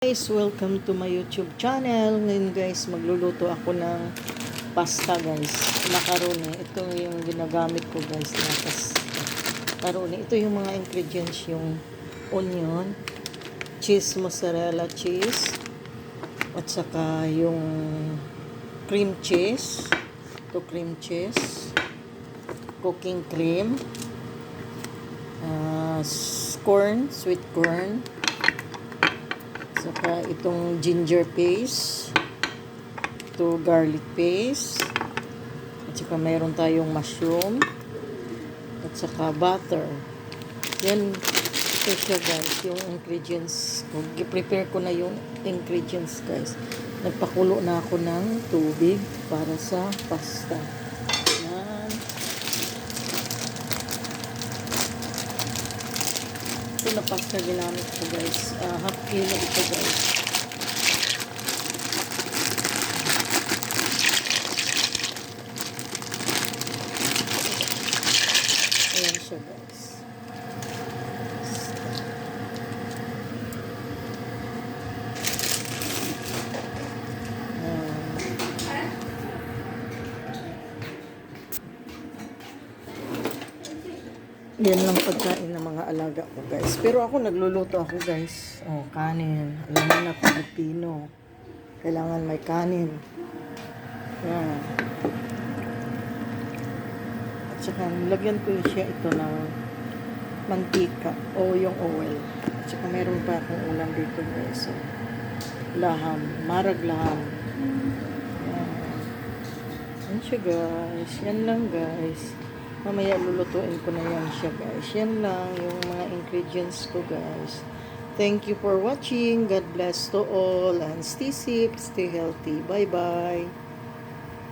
guys, welcome to my YouTube channel. Ngayon guys, magluluto ako ng pasta guys. Macaroni. Ito yung ginagamit ko guys na. Macaroni. Ito yung mga ingredients yung onion, cheese mozzarella cheese, at saka yung cream cheese. Ito cream cheese, cooking cream, uh, corn, sweet corn, Saka itong ginger paste. Ito garlic paste. At saka mayroon tayong mushroom. At saka butter. Yan. Ito siya guys. Yung ingredients ko. I-prepare ko na yung ingredients guys. Nagpakulo na ako ng tubig para sa pasta. Yan. Na pasta ginamit ko guys. Ah, half kilo ito guys. Ayan siya guys. Ah. Yan lang pagkain alaga ko, guys. Pero ako, nagluluto ako, guys. Oh, kanin. Alam mo na, Pilipino. Kailangan may kanin. Yan. At saka, nilagyan ko siya ito ng mantika o yung oil. At saka, meron pa akong ulam dito, guys. So, laham. Marag laham. Yan. Yan siya, guys. Yan lang, guys. Mamaya lulutuin ko na yan siya guys. Yan lang yung mga ingredients ko guys. Thank you for watching. God bless to all and stay safe, stay healthy. Bye bye.